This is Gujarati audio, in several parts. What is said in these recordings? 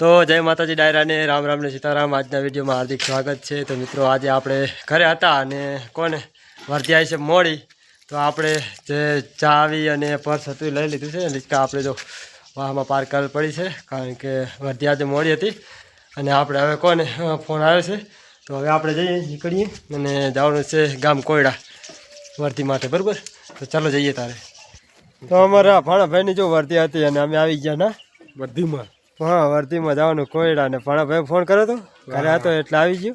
તો જય માતાજી ડાયરાને રામ રામ ને સીતારામ. આજના વિડીયોમાં હાર્દિક સ્વાગત છે. તો મિત્રો, આજે આપણે ઘરે હતા અને કોને? વર્ધ્યાય છે મોડી. તો આપણે જે ચાવી અને પર્સ હતું લઈ લીધું છે. રીતના આપણે જો વાહમાં પાર કરવી પડી છે, કારણ કે વર્ધી આજે મોડી હતી. અને આપણે હવે કોને? ફોન આવ્યો છે. તો હવે આપણે જઈએ, નીકળીએ અને જવાનું છે ગામ કોયડા વરધી માટે, બરાબર? તો ચાલો જઈએ તારે. તો અમારા ભાણાભાઈની જો વર્ધી હતી અને અમે આવી ગયા ના. બધીમાં. હા વર્ધીમાં જવાનું કોયડા ને. ભાઈ ફોન કર્યો હતો ઘરે હતો એટલે આવી ગયો.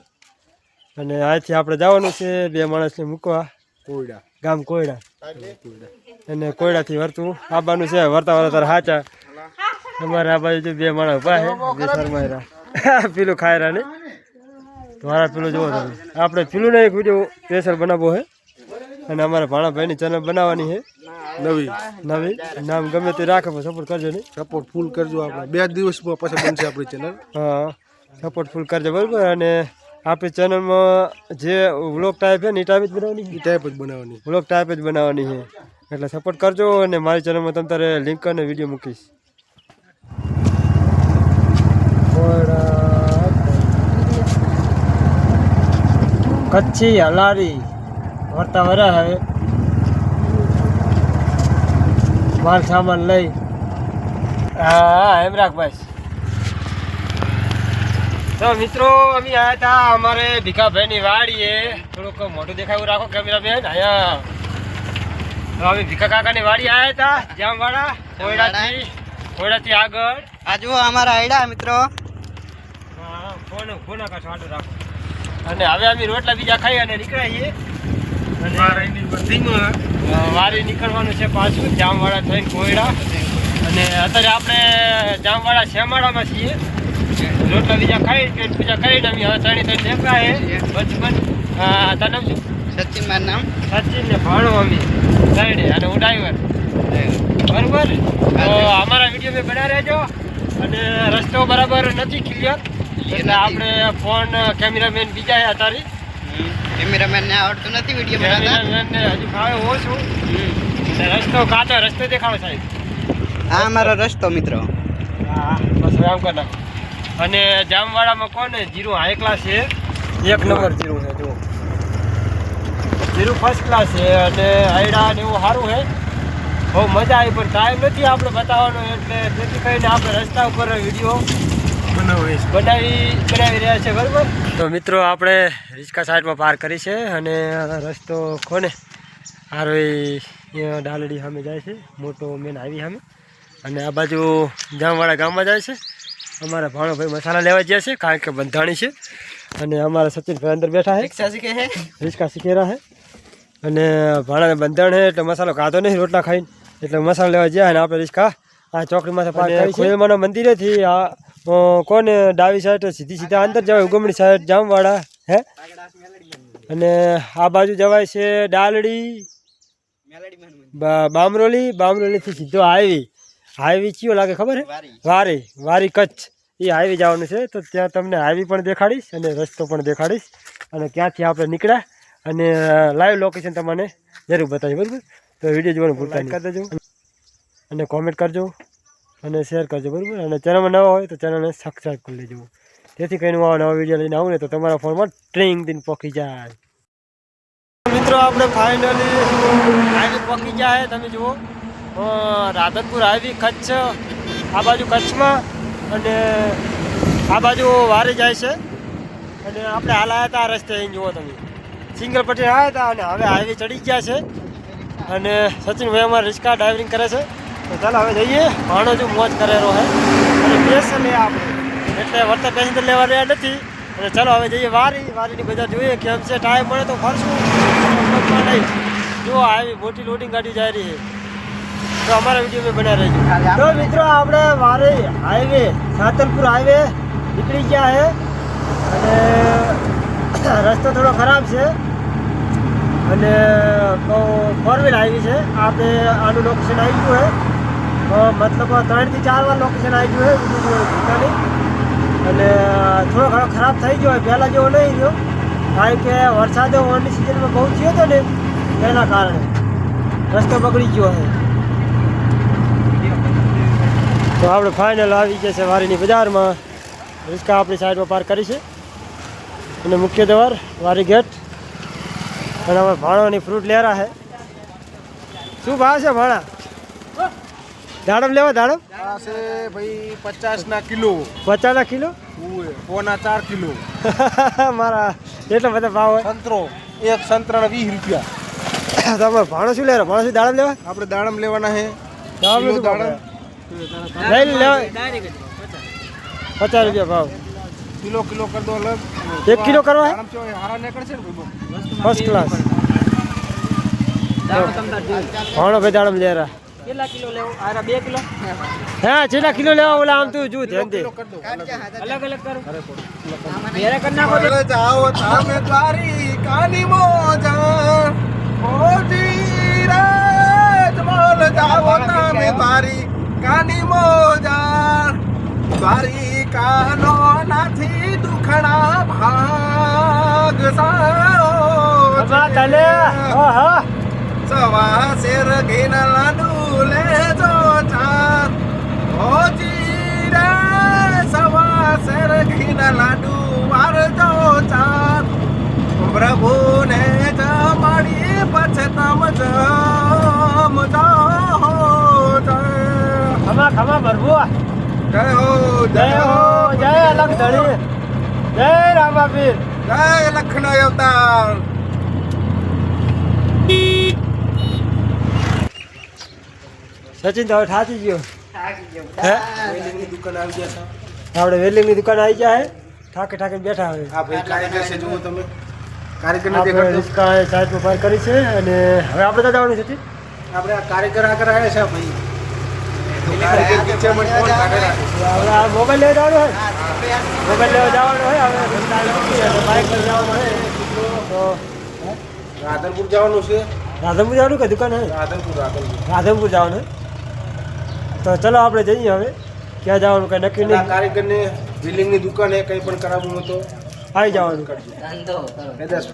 અને અહીંથી આપણે જવાનું છે બે માણસને મૂકવા. કોયડા. ગામ કોયડા. અને કોયડાથી વર્તું. આવવાનું છે વર્તા વર્તા તારા હાચા. અમારે આ બાજુ બે માણસ ઊભા છે. બે શરમાયરા પેલું ખાયરા ને મારા પેલું જોવો તમે. આપણે પેલું નહીં એક વીડિયો સ્પેશિયલ બનાવવો છે. અને અમારા ભાણાભાઈની ચેનલ બનાવવાની છે. નવી. નવી. નામ ગમે તે રાખે પણ સપોર્ટ કરજો નહીં. સપોર્ટ ફૂલ કરજો આપણે. બે દિવસમાં પછી બનશે આપણી ચેનલ હા. સપોર્ટ ફૂલ કરજો બરાબર? અને આપણી ચેનલમાં જે વ્લોગ ટાઈપ છે ને એ ટાઈપ જ બનાવવાની એ ટાઈપ જ બનાવવાની. વ્લોગ ટાઈપ જ બનાવવાની છે. એટલે સપોર્ટ કરજો અને મારી ચેનલમાં તમે તારે લિંક અને વીડિયો મૂકીશ. કચ્છી હલારી. વર્તા વરા હવે. માલ સામાન લઈ. હા હેમરાકભાઈ તો મિત્રો અમે આવ્યા હતા અમારે ભીખાભાઈની વાડીએ. થોડુંક મોટું દેખાવું રાખો કેમેરામેન. અહીંયા. તો અમે ભીખા કાકાની વાડી આવ્યા હતા જામવાડા કોયડાથી કોયડાથી આગળ. આ જુઓ અમારા આયડા મિત્રો. ફોન ફોન આકાશ વાટો રાખો. અને હવે અમે રોટલા બીજા ખાઈ અને નીકળાઈએ. અને બધીમાં વારી નીકળવાનું છે પાછું જામવાડા થઈને કોયડા. અને અત્યારે આપણે જામવાડા શ્યામાળામાં છીએ. રોટલા બીજા ખાઈ પેટ પૂજા કરીને અમે હવે ત્રણે ત્રણ નીકળાએ બચપન તારું નામ શું? સચિન મારું નામ. સચિન ને ભાણો અમે. ત્રણે અને હું ડ્રાઈવર. બરોબર? તો અમારા વીડિયો મેં બના રહેજો. અને રસ્તો બરાબર નથી ક્લિયર એટલે આપણે ફોન કેમેરામેન બીજા અત્યારે. કેમેરામેન ને આવડતું નથી વીડિયો બનાવતા. હજી હજુ ફાવે ઓછું છું. રસ્તો કાચો રસ્તો દેખાડો સાહેબ. આ અમારો રસ્તો મિત્રો. હા બસ હવે આમ કરી નાખો. અને જામવાડામાં કોને જીરું હાઈ ક્લાસ છે. એક નંબર જીરું છે જુઓ. જીરું ફર્સ્ટ ક્લાસ છે અને આયડા ને એવું સારું છે. બહુ મજા આવી પણ ટાઈમ નથી આપણે બતાવવાનો એટલે જેથી કરીને આપણે રસ્તા ઉપર વીડિયો બનાવે બનાવી બનાવી રહ્યા છે બરાબર? તો મિત્રો આપણે રિસ્કા સાઈડમાં પાર કરી છે અને રસ્તો કોને હારો એ અહીંયા ડાલડી સામે જાય છે મોટો મેન આવી સામે. અને આ બાજુ જામવાળા ગામમાં જાય છે. અમારા ભાણોભાઈ મસાલા લેવા ગયા છે કારણ કે બંધાણી છે. અને અમારા સચિનભાઈ અંદર બેઠા છે. રિક્ષા શીખે છે શીખેરા છે. અને ભાણાને બંધાણ છે એટલે મસાલો ખાધો નહીં રોટલા ખાઈને. એટલે મસાલો લેવા ગયા અને આપણે રિસ્કા આ ચોકડીમાંથી પાર કરી છે. મંદિરેથી આ કોને ડાવી સાઈડ સીધી સીધા અંદર જવાય ઉગમણી સાઈડ જામવાડા હે? અને આ બાજુ જવાય છે ડાલડી બામરોલી બામરોલીથી સીધો હાઈવી. હાઈવી કયો લાગે ખબર હે? વારી. વારી વારી કચ્છ. એ હાઈવી જવાનું છે તો ત્યાં તમને હાઈવી પણ દેખાડીશ અને રસ્તો પણ દેખાડીશ. અને ક્યાંથી આપણે નીકળ્યા અને લાઈવ લોકેશન તમને જરૂર બતાવીશ બરાબર? તો વીડિયો જોવાનું ભૂલતા નહીં. કરી દેજો. અને કોમેન્ટ કરજો. અને શેર કરજો, બરાબર? અને ચેનલમાં નવા હોય તો ચેનલને સબસ્ક્રાઈબ કરી લેજો. તેથી કરીને હું આવા નવા વીડિયો લઈને આવું ને તો તમારા ફોનમાં ટ્રેનિંગ દિન પહોંચી જાય. મિત્રો, આપણે ફાઇનલી હાઈવે પહોંચી જાય તમે જુઓ. રાધનપુર આવી કચ્છ, આ બાજુ કચ્છમાં, અને આ બાજુ વારે જાય છે. અને આપણે હાલ આવ્યા હતા આ રસ્તે, અહીં જુઓ તમે. સિંગલ પટ્ટી આવ્યા હતા અને હવે હાઈવે ચડી ગયા છે. અને સચિન ભાઈ અમારે રિસ્કા ડ્રાઇવિંગ કરે છે. ચાલો હવે જઈએ. ભાણો જો મોજ કરેલો હે. અને બેસે લે આપણે. એટલે વર્તા પેસેન્જર લેવા રહ્યા નથી. અને ચાલો હવે જઈએ વારી. વારીની બજાર જોઈએ કેમ છે ટાઈમ મળે તો ફરશું. નહીં. જો આવી મોટી લોડિંગ ગાડી જાય રહી છે. તો અમારા વીડિયો મેં બન્યા રહેજો તો મિત્રો, આપણે વારે હાઈવે, સાતલપુર હાઈવે નીકળી ગયા છે અને રસ્તો થોડો ખરાબ છે. અને ફોર વ્હીલ આવી છે. આપણે આનું લોકેશન આવી ગયું છે મતલબ ત્રણથી ચાર વાર લોકેશન આવી ગયું હોય ભૂતાની અને થોડો ઘણો ખરાબ થઈ ગયો હોય, પહેલાં જેવો નહીં રહ્યો. કારણ કે વરસાદ ઓનની સિઝનમાં બહુ થયો હતો ને, એના કારણે. રસ્તો બગડી ગયો હોય તો આપણે ફાઇનલ આવી ગયા છે વારીની બજારમાં. રિસ્કા આપણી સાઈડમાં પાર કરી છે. અને મુખ્ય દ્વાર, વારી ગેટ. અને અમે ભાણોની ફ્રૂટ લેરા છે. શું ભાવ છે ભાણા? દાડમ લેવા દાડમ? આ છે ભાઈ પચાસ ના કિલો. પચાસના કિલો? પોના ચાર કિલો. મારા એટલા બધા ભાવ હોય. સંતરો એક સંતરા વીસ રૂપિયા. તમે ભાણો શું લેવા? ભાણો શું દાડમ લેવા? આપણે દાડમ લેવાના છે દાડમ કિલો શું ભાવ? દાડમ લઈ લેવા. પચાસ રૂપિયા ભાવ. કિલો કિલો કરી દો અલગ. એક કિલો કરવા હે? દાડમ ચો હારા નીકળશે ને ભાઈ ફર્સ્ટ ક્લાસ ભાણો ભાઈ દાડમ લેરા. કેટલા કિલો લેવું? આરા બે કિલો? હા જેટલા કિલો લેવા ઓલા આમ તું જુ અલગ અલગ કરો? નાખો જાઓ તમે મોજા. મોજી રે મલ જાઓ તમે દ્વારિકાની મોજા. દ્વારિકાનો નાથી દુખણા ભાગ સારો અમા સવા શેર ઘીન લાડુ લેજો ચાર મોજી રે સવા શેર ઘીન લાડુ વારજો ચાર પ્રભુને જમાડી પછી તમ જમજો જય ખમા ખમા ભરવું જય હો જય હો જય અલગ ધણી જય રામાપીર. જય લખનઉ અવતાર. સચિન તો હવે થાકી ગયો. હે? દુકાનની આપણે વેલ્ડિંગની દુકાન આવી જાય ઠાકે ઠાકે બેઠા હવે આ ભાઈ કારીગર છે જુઓ તમે. કારીગરને આપણે દેખાડજો. રિસ્કા સાઈડ કરી છે અને હવે આપણે તો જવાનું છે આપણે આ કારીગર આગળ આવ્યા છે ભાઈ. મોબાઈલ લેવા જવાનું હોય. મોબાઈલ લેવા જવાનું હોય હવે બાઇક પર જવાનું હોય. તો રાધનપુર જવાનું છે. રાધનપુર જવાનું કે દુકાન હોય રાધનપુર રાધનપુર. રાધનપુર જવાનું હોય તો ચલો આપણે જઈએ હવે. ક્યાં જવાનું કઈ નક્કી નહીં. કારીગરને બિલ્ડિંગની દુકાન એ કંઈ પણ કરાવવું હોય તો આવી જવાનું. કરજો